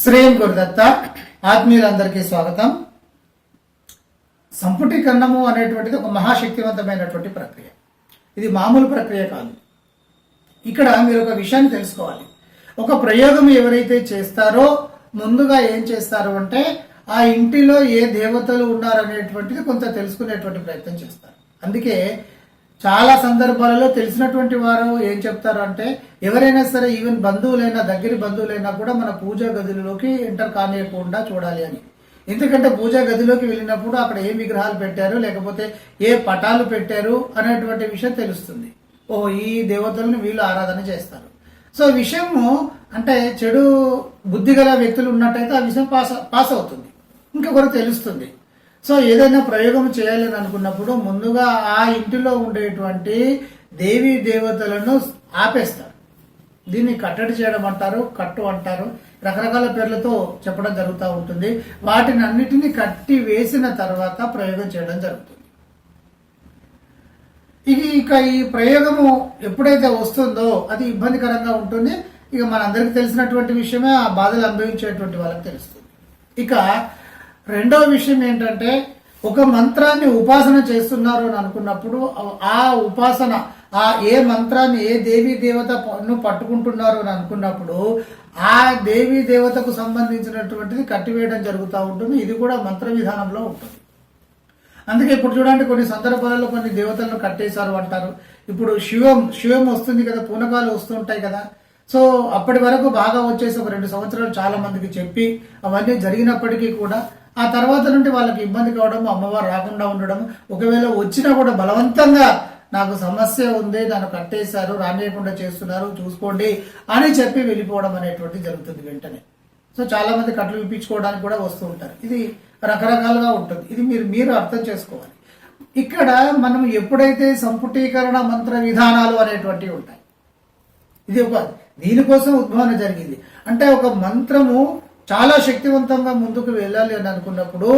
శ్రీం గురుదత్త ఆత్మీయులందరికీ స్వాగతం. సంపుటీకరణము అనేటువంటిది ఒక మహాశక్తివంతమైనటువంటి ప్రక్రియ. ఇది మామూలు ప్రక్రియ కాదు. ఇక్కడ మీరు ఒక విషయాన్ని తెలుసుకోవాలి. ఒక ప్రయోగం ఎవరైతే చేస్తారో ముందుగా ఏం చేస్తారు అంటే ఆ ఇంటిలో ఏ దేవతలు ఉన్నారనేటువంటిది కొంత తెలుసుకునేటువంటి ప్రయత్నం చేస్తారు. అందుకే చాలా సందర్భాలలో తెలిసినటువంటి వారు ఏం చెప్తారు అంటే ఎవరైనా సరే ఈవెన్ బంధువులైనా దగ్గర బంధువులైనా కూడా మన పూజా గదులలోకి ఎంటర్ కానియకుండా చూడాలి అని. ఎందుకంటే పూజా గదిలోకి వెళ్ళినప్పుడు అక్కడ ఏ విగ్రహాలు పెట్టారు లేకపోతే ఏ పటాలు పెట్టారు అనేటువంటి విషయం తెలుస్తుంది. ఓ ఈ దేవతలను వీళ్ళు ఆరాధన చేస్తారు. సో విషయము అంటే చెడు బుద్ధి గల వ్యక్తులు ఉన్నట్టయితే ఆ విషయం పాస్ పాస్ అవుతుంది ఇంకొకరు తెలుస్తుంది. సో ఏదైనా ప్రయోగం చేయాలని అనుకున్నప్పుడు ముందుగా ఆ ఇంటిలో ఉండేటువంటి దేవీ దేవతలను ఆపేస్తారు. దీన్ని కట్టడి చేయడం అంటారు కట్టు అంటారు. రకరకాల పేర్లతో చెప్పడం జరుగుతూ ఉంటుంది. వాటిని అన్నిటినీ కట్టి వేసిన తర్వాత ప్రయోగం చేయడం జరుగుతుంది. ఇది ఇక ఈ ప్రయోగము ఎప్పుడైతే వస్తుందో అది ఇబ్బందికరంగా ఉంటుంది. ఇక మనందరికీ తెలిసినటువంటి విషయమే ఆ బాధలు అనుభవించేటువంటి వాళ్ళకి తెలుస్తుంది. ఇక రెండో విషయం ఏంటంటే ఒక మంత్రాన్ని ఉపాసన చేస్తున్నారు అని అనుకున్నప్పుడు ఆ ఉపాసన ఆ ఏ మంత్రాన్ని ఏ దేవీ దేవతను పట్టుకుంటున్నారు అని అనుకున్నప్పుడు ఆ దేవీ దేవతకు సంబంధించినటువంటిది కట్టివేయడం జరుగుతూ ఉంటుంది. ఇది కూడా మంత్ర విధానంలో ఉంటుంది. అందుకే ఇప్పుడు చూడండి కొన్ని సందర్భాలలో కొన్ని దేవతలను కట్టేశారు అంటారు. ఇప్పుడు శివం శివం వస్తుంది కదా పూనకాలు వస్తుంటాయి కదా. సో అప్పటి వరకు బాగా వచ్చేసి ఒక రెండు సంవత్సరాలు చాలా మందికి చెప్పి అవన్నీ జరిగినప్పటికీ కూడా ఆ తర్వాత నుండి వాళ్ళకి ఇబ్బంది కావడం అమ్మవారు రాకుండా ఉండడం ఒకవేళ వచ్చినా కూడా బలవంతంగా నాకు సమస్య ఉంది నన్ను కట్టేశారు రానియకుండా చేస్తున్నారు చూసుకోండి అని చెప్పి వెళ్ళిపోవడం అనేటువంటి జరుగుతుంది వెంటనే. సో చాలా మంది కట్లు ఇప్పించుకోవడానికి కూడా వస్తూ ఉంటారు. ఇది రకరకాలుగా ఉంటుంది. ఇది మీరు మీరు అర్థం చేసుకోవాలి. ఇక్కడ మనం ఎప్పుడైతే సంపుటీకరణ మంత్ర విధానాలు అనేటువంటివి ఉంటాయి ఇది ఒక దీనికోసం ఉద్భవన జరిగింది. అంటే ఒక మంత్రము చాలా శక్తివంతంగా ముందుకు వెళ్ళాలి అని అనుకున్నప్పుడు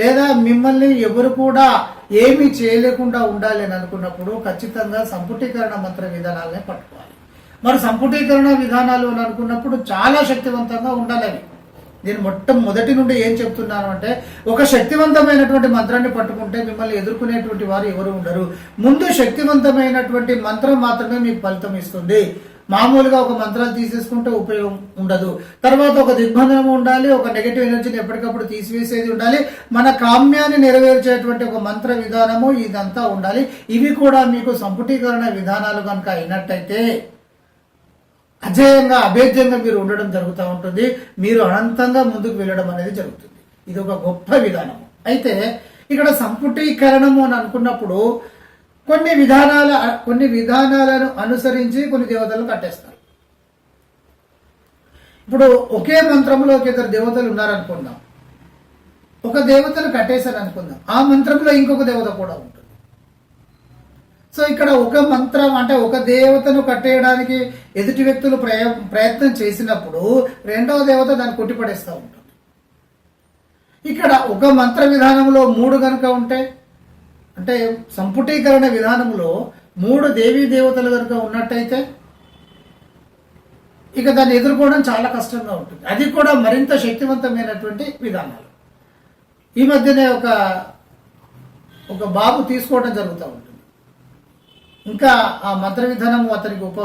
లేదా మిమ్మల్ని ఎవరు కూడా ఏమీ చేయలేకుండా ఉండాలి అని అనుకున్నప్పుడు ఖచ్చితంగా సంపుటీకరణ మంత్ర విధానాలనే పట్టుకోవాలి. మరి సంపుటీకరణ విధానాలు అని అనుకున్నప్పుడు చాలా శక్తివంతంగా ఉండాలి అవి. నేను మొట్ట మొదటి నుండి ఏం చెప్తున్నాను అంటే ఒక శక్తివంతమైనటువంటి మంత్రాన్ని పట్టుకుంటే మిమ్మల్ని ఎదుర్కొనేటువంటి వారు ఎవరు ఉండరు. ముందు శక్తివంతమైనటువంటి మంత్రం మాత్రమే మీకు ఫలితం ఇస్తుంది. మామూలుగా ఒక మంత్రాలు తీసేసుకుంటే ఉపయోగం ఉండదు. తర్వాత ఒక దిగ్బంధనం ఉండాలి ఒక నెగటివ్ ఎనర్జీని ఎప్పటికప్పుడు తీసివేసేది ఉండాలి. మన కామ్యాన్ని నెరవేర్చేటువంటి ఒక మంత్ర విధానము ఇదంతా ఉండాలి. ఇవి కూడా మీకు సంపుటీకరణ విధానాలు కనుక అయినట్టయితే అజేయంగా అభేద్యంగా మీరు ఉండడం జరుగుతూ ఉంటుంది. మీరు అనంతంగా ముందుకు వెళ్ళడం అనేది జరుగుతుంది. ఇది ఒక గొప్ప విధానం అయితే ఇక్కడ సంపుటీకరణము అని అనుకున్నప్పుడు కొన్ని విధానాల కొన్ని విధానాలను అనుసరించి కొన్ని దేవతలను కట్టేస్తారు. ఇప్పుడు ఒకే మంత్రంలోకి ఇద్దరు దేవతలు ఉన్నారనుకుందాం. ఒక దేవతను కట్టేశారు అనుకుందాం. ఆ మంత్రంలో ఇంకొక దేవత కూడా ఉంటుంది. సో ఇక్కడ ఒక మంత్రం అంటే ఒక దేవతను కట్టేయడానికి ఎదుటి వ్యక్తులు ప్రయ ప్రయత్నం చేసినప్పుడు రెండవ దేవత దాన్ని కొట్టిపడేస్తూ ఉంటుంది. ఇక్కడ ఒక మంత్ర విధానంలో మూడు కనుక ఉంటే అంటే సంపుటీకరణ విధానంలో మూడు దేవీ దేవతలు కనుక ఉన్నట్టయితే ఇక దాన్ని ఎదుర్కోవడం చాలా కష్టంగా ఉంటుంది. అది కూడా మరింత శక్తివంతమైనటువంటి విధానాలు. ఈ మధ్యనే ఒక ఒక బాబు తీసుకోవడం జరుగుతూ ఉంటుంది. ఇంకా ఆ మంత్ర విధానము అతనికి ఉప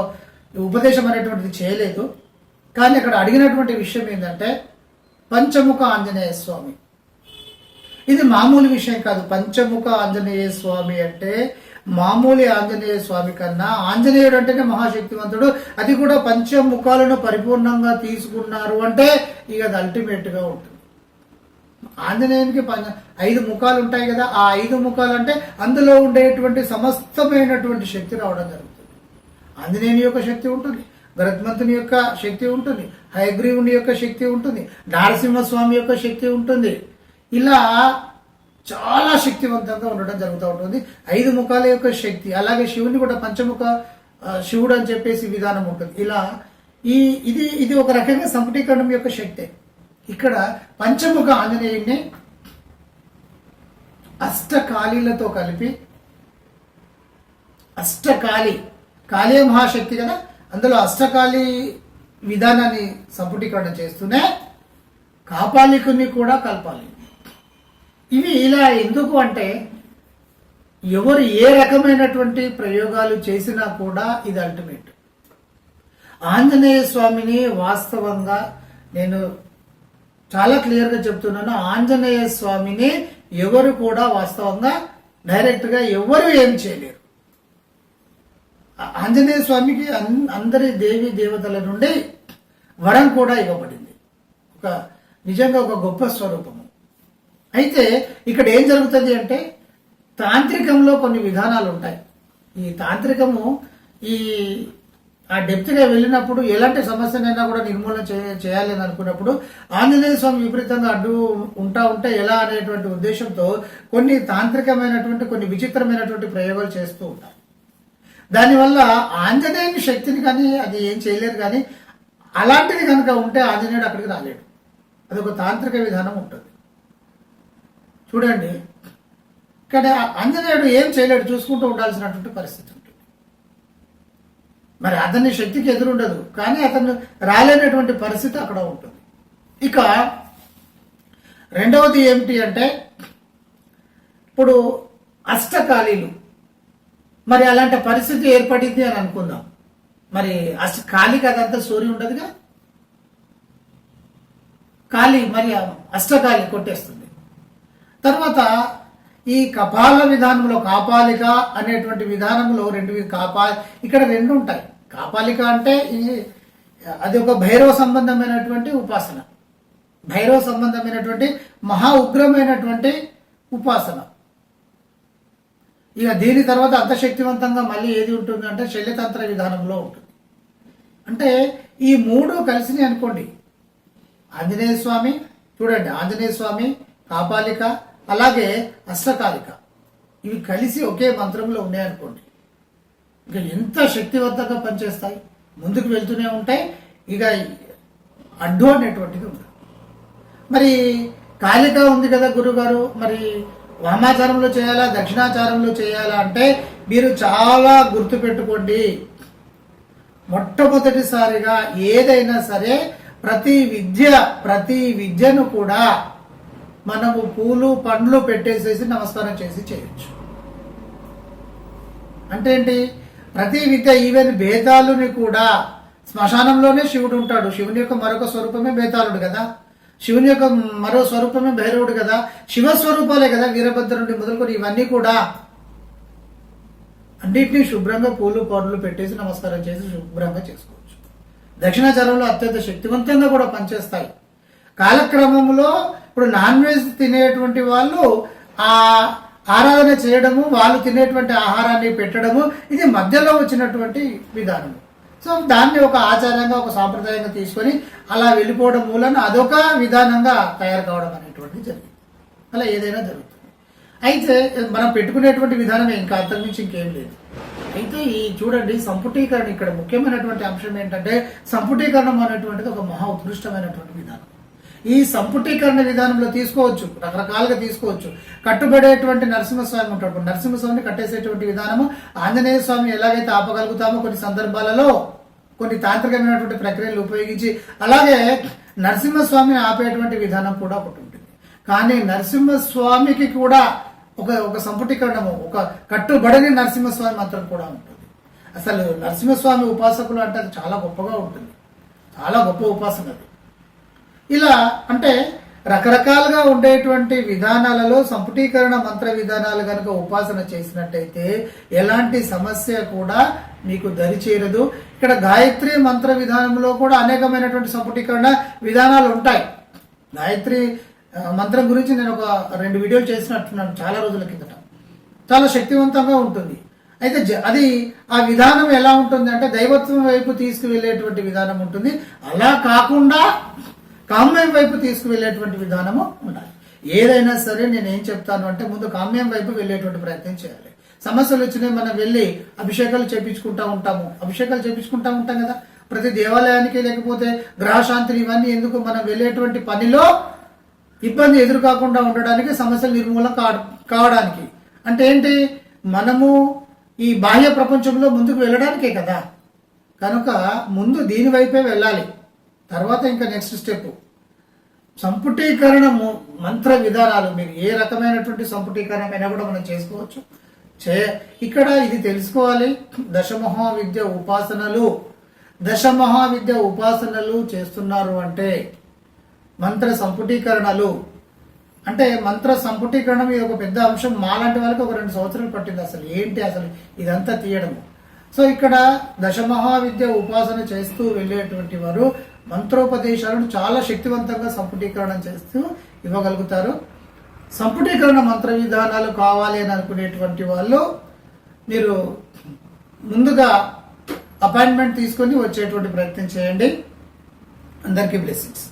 ఉపదేశం అనేటువంటిది చేయలేదు. కానీ అక్కడ అడిగినటువంటి విషయం ఏంటంటే పంచముఖ ఆంజనేయ స్వామి. ఇది మామూలు విషయం కాదు. పంచముఖ ఆంజనేయ స్వామి అంటే మామూలు ఆంజనేయ స్వామి కన్నా ఆంజనేయుడు అంటేనే మహాశక్తివంతుడు. అది కూడా పంచముఖాలను పరిపూర్ణంగా తీసుకున్నారు అంటే ఇక అది అల్టిమేట్గా ఉంటుంది. ఆంజనేయునికి పంచ ఐదు ముఖాలు ఉంటాయి కదా ఆ ఐదు ముఖాలు అంటే అందులో ఉండేటువంటి సమస్తమైనటువంటి శక్తి రావడం జరుగుతుంది. ఆంజనేయుని యొక్క శక్తి ఉంటుంది భరత్మంతుని యొక్క శక్తి ఉంటుంది హయగ్రీవుని యొక్క శక్తి ఉంటుంది నారసింహస్వామి యొక్క శక్తి ఉంటుంది. ఇలా చాలా శక్తివంతంగా ఉండడం జరుగుతూ ఉంటుంది. ఐదు ముఖాల యొక్క శక్తి అలాగే శివుని కూడా పంచముఖ శివుడు అని చెప్పేసి విధానం ఉంటుంది. ఇలా ఈ ఇది ఇది ఒక రకంగా సంపుటీకరణం యొక్క శక్తే. ఇక్కడ పంచముఖ ఆంజనేయుడిని అష్టకాళీలతో కలిపి అష్టకాళి కాళీ మహాశక్తి కదా అందులో అష్టకాళి విధానాన్ని సంపుటీకరణ చేస్తూనే కాపాలికుని కూడా కలపాలి. ఇవి ఇలా ఎందుకు అంటే ఎవరు ఏ రకమైనటువంటి ప్రయోగాలు చేసినా కూడా ఇది అల్టిమేట్ ఆంజనేయ స్వామిని వాస్తవంగా నేను చాలా క్లియర్గా చెప్తున్నాను. ఆంజనేయ స్వామిని ఎవరు కూడా వాస్తవంగా డైరెక్ట్గా ఎవరు ఏం చేయలేరు. ఆంజనేయ స్వామికి అందరి దేవి దేవతల నుండి వరం కూడా ఇవ్వబడింది. ఒక నిజంగా ఒక గొప్ప స్వరూపము. అయితే ఇక్కడ ఏం జరుగుతుంది అంటే తాంత్రికంలో కొన్ని విధానాలు ఉంటాయి ఈ తాంత్రికము ఈ ఆ డెప్త్గా వెళ్ళినప్పుడు ఎలాంటి సమస్యనైనా కూడా నిర్మూలన చేయ చేయాలి అని అనుకున్నప్పుడు ఆంజనేయ స్వామి విపరీతంగా అడ్డు ఉంటా ఉంటే ఎలా అనేటువంటి ఉద్దేశంతో కొన్ని తాంత్రికమైనటువంటి కొన్ని విచిత్రమైనటువంటి ప్రయోగాలు చేస్తూ ఉంటారు. దానివల్ల ఆంజనేయుని శక్తిని కానీ అది ఏం చేయలేరు కానీ అలాంటిది కనుక ఉంటే ఆంజనేయుడు అక్కడికి రాలేడు. అదొక తాంత్రిక విధానం ఉంటుంది. చూడండి. ఇక్కడ ఆంజనేయుడు ఏం చేయలేడు చూసుకుంటూ ఉండాల్సినటువంటి పరిస్థితి ఉంటుంది. మరి అతని శక్తికి ఎదురుండదు కానీ అతను రాలేనటువంటి పరిస్థితి అక్కడ ఉంటుంది. ఇక రెండవది ఏమిటి అంటే ఇప్పుడు అష్టకాళీలు. మరి అలాంటి పరిస్థితి ఏర్పడింది అని అనుకుందాం. మరి అష్ట ఖాళీ కదంతా సూర్యుడు ఉండదుగా? ఖాళీ మరి అష్టకాళి కొట్టేస్తుంది. తర్వాత ఈ కపాల విధానంలో కాపాలిక అనేటువంటి విధానంలో రెండు కాపా ఇక్కడ రెండు ఉంటాయి. కాపాలిక అంటే ఈ అది ఒక భైరవ సంబంధమైనటువంటి ఉపాసన. భైరవ సంబంధమైనటువంటి మహా ఉగ్రమైనటువంటి ఉపాసన. ఇక దీని తర్వాత అంత శక్తివంతంగా మళ్ళీ ఏది ఉంటుంది అంటే శల్యతంత్ర విధానంలో ఉంటుంది. అంటే ఈ మూడు కలిసినాయి అనుకోండి. ఆంజనేయ స్వామి చూడండి ఆంజనేయ స్వామి కాపాలిక అలాగే అష్టకాలిక. ఇవి కలిసి ఒకే మంత్రంలో ఉన్నాయనుకోండి. ఇక ఎంత శక్తివంతంగా పనిచేస్తాయి? ముందుకు వెళ్తూనే ఉంటాయి. ఇక అడ్డు అనేటువంటిది ఉండదు. మరి కాళిక ఉంది కదా గురుగారు. మరి వామాచారంలో చేయాలా? దక్షిణాచారంలో చేయాలా? అంటే మీరు చాలా గుర్తుపెట్టుకోండి మొట్టమొదటిసారిగా ఏదైనా సరే ప్రతి విద్య ప్రతి విద్యను కూడా మనము పూలు పండ్లు పెట్టేసేసి నమస్కారం చేసి చేయొచ్చు. అంటే ఏంటి? ప్రతి విద్య ఈవెన్ భేదాలుని కూడా శ్మశానంలోనే శివుడు ఉంటాడు. శివుని యొక్క మరొక స్వరూపమే బేతాళుడు కదా? శివుని యొక్క మరో స్వరూపమే భైరవుడు కదా? శివ స్వరూపాలే కదా వీరభద్రుడి మొదలుకొని ఇవన్నీ కూడా. అన్నిటినీ శుభ్రంగా పూలు పండ్లు పెట్టేసి నమస్కారం చేసి శుభ్రంగా చేసుకోవచ్చు. దక్షిణాచారంలో అత్యంత శక్తివంతంగా కూడా పనిచేస్తాయి. కాలక్రమంలో ఇప్పుడు నాన్ వెజ్ తినేటువంటి వాళ్ళు ఆ ఆరాధన చేయడము వాళ్ళు తినేటువంటి ఆహారాన్ని పెట్టడము ఇది మధ్యలో వచ్చినటువంటి విధానం. సో దాన్ని ఒక ఆచారంగా ఒక సాంప్రదాయంగా తీసుకొని అలా వెళ్ళిపోవడం మూలన అదొక విధానంగా తయారు కావడం అనేటువంటిది జరిగింది. అలా ఏదైనా జరుగుతుంది. అయితే మనం పెట్టుకునేటువంటి విధానమే ఇంకా అంతకుమించి ఇంకేం లేదు. అయితే ఈ చూడండి సంపుటీకరణ ఇక్కడ ముఖ్యమైనటువంటి అంశం ఏంటంటే సంపుటీకరణం అనేటువంటిది ఒక మహా ఉత్కృష్టమైనటువంటి విధానం. ఈ సంపుటీకరణ విధానంలో తీసుకోవచ్చు రకరకాలుగా తీసుకోవచ్చు. కట్టుబడేటువంటి నరసింహస్వామి ఉంటాడు. నరసింహస్వామిని కట్టేసేటువంటి విధానము ఆంజనేయ స్వామి ఎలాగైతే ఆపగలుగుతామో కొన్ని సందర్భాలలో కొన్ని తాంత్రికమైనటువంటి ప్రక్రియలు ఉపయోగించి అలాగే నరసింహస్వామిని ఆపేటువంటి విధానం కూడా ఒకటి ఉంటుంది. కానీ నరసింహస్వామికి కూడా ఒక ఒక సంపుటీకరణము ఒక కట్టుబడని నరసింహస్వామి మంత్రం కూడా ఉంటుంది. అసలు నరసింహస్వామి ఉపాసకులు అంటే అది చాలా గొప్పగా ఉంటుంది. చాలా గొప్ప ఉపాసన అది. ఇలా అంటే రకరకాలుగా ఉండేటువంటి విధానాలలో సంపుటీకరణ మంత్ర విధానాలు కనుక ఉపాసన చేసినట్టయితే ఎలాంటి సమస్య కూడా మీకు దరిచేరదు ఇక్కడ గాయత్రి మంత్ర విధానంలో కూడా అనేకమైనటువంటి సంపుటీకరణ విధానాలు ఉంటాయి. గాయత్రి మంత్రం గురించి నేను ఒక రెండు వీడియోలు చేసినట్టున్నాను చాలా రోజుల కిందట. చాలా శక్తివంతంగా ఉంటుంది. అయితే జ- అది ఆ విధానం ఎలా ఉంటుంది అంటే దైవత్వం వైపు తీసుకువెళ్ళేటువంటి విధానం ఉంటుంది. అలా కాకుండా కామ్యం వైపు తీసుకువెళ్ళేటువంటి విధానము ఉండాలి. ఏదైనా సరే నేను ఏం చెప్తాను అంటే ముందు కామ్యం వైపు వెళ్ళేటువంటి ప్రయత్నం చేయాలి. సమస్యలు వచ్చినాయి మనం వెళ్ళి అభిషేకాలు చేపించుకుంటా ఉంటాము. అభిషేకాలు చేపించుకుంటా ఉంటాం కదా. ప్రతి దేవాలయానికి లేకపోతే గ్రహశాంతిని ఇవన్నీ ఎందుకు మనం వెళ్ళేటువంటి పనిలో ఇబ్బంది ఎదురు కాకుండా ఉండడానికి సమస్యలు నిర్మూలన కా- కావడానికి. అంటే ఏంటి? మనము ఈ బాహ్య ప్రపంచంలో ముందుకు వెళ్ళడానికే కదా. కనుక ముందు దీని వైపే వెళ్ళాలి. తర్వాత ఇంకా నెక్స్ట్ స్టెప్ సంపుటీకరణము మంత్ర విధానాలు. మీరు ఏ రకమైనటువంటి సంపుటీకరణమైనా కూడా మనం చేసుకోవచ్చు. చే ఇక్కడ ఇది తెలుసుకోవాలి. దశమహా విద్య ఉపాసనలు. దశమహా విద్య ఉపాసనలు చేస్తున్నారు అంటే మంత్ర సంపుటీకరణలు. అంటే మంత్ర సంపుటీకరణం ఇది ఒక పెద్ద అంశం. మాలాంటి వాళ్ళకి ఒక రెండు సంవత్సరాలు పట్టింది అసలు. ఏంటి అసలు? ఇదంతా తీయడము. సో ఇక్కడ దశమహావిద్య ఉపాసన చేస్తూ వెళ్ళేటువంటి వారు మంత్రోపదేశాలను చాలా శక్తివంతంగా సంపుటీకరణం చేస్తూ ఇవ్వగలుగుతారు. సంపుటీకరణ మంత్ర విధానాలు కావాలి అని అనుకునేటువంటి వాళ్ళు మీరు ముందుగా అపాయింట్మెంట్ తీసుకొని వచ్చేటువంటి ప్రయత్నం చేయండి. అందరికీ బ్లెస్సింగ్స్.